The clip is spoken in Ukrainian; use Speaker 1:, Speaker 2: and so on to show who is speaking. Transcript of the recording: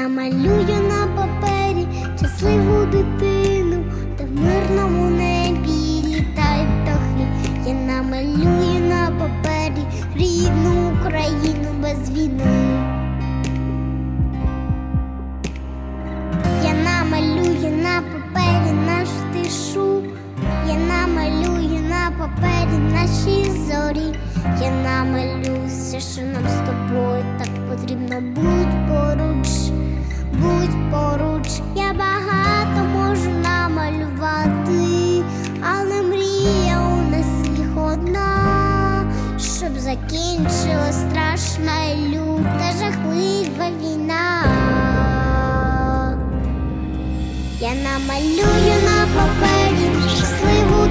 Speaker 1: намалюю на папері щасливу дитину, та в мирному небі літають птахи. Я намалюю на папері рідну Україну без війни. Я намалюю на папері нашу тишу, я намалюю на папері наші зорі, я намалюю все, що нам з тобою так потрібно. Будь щоб закінчила страшна люта, жахлива війна. Я намалюю на папері щасливу.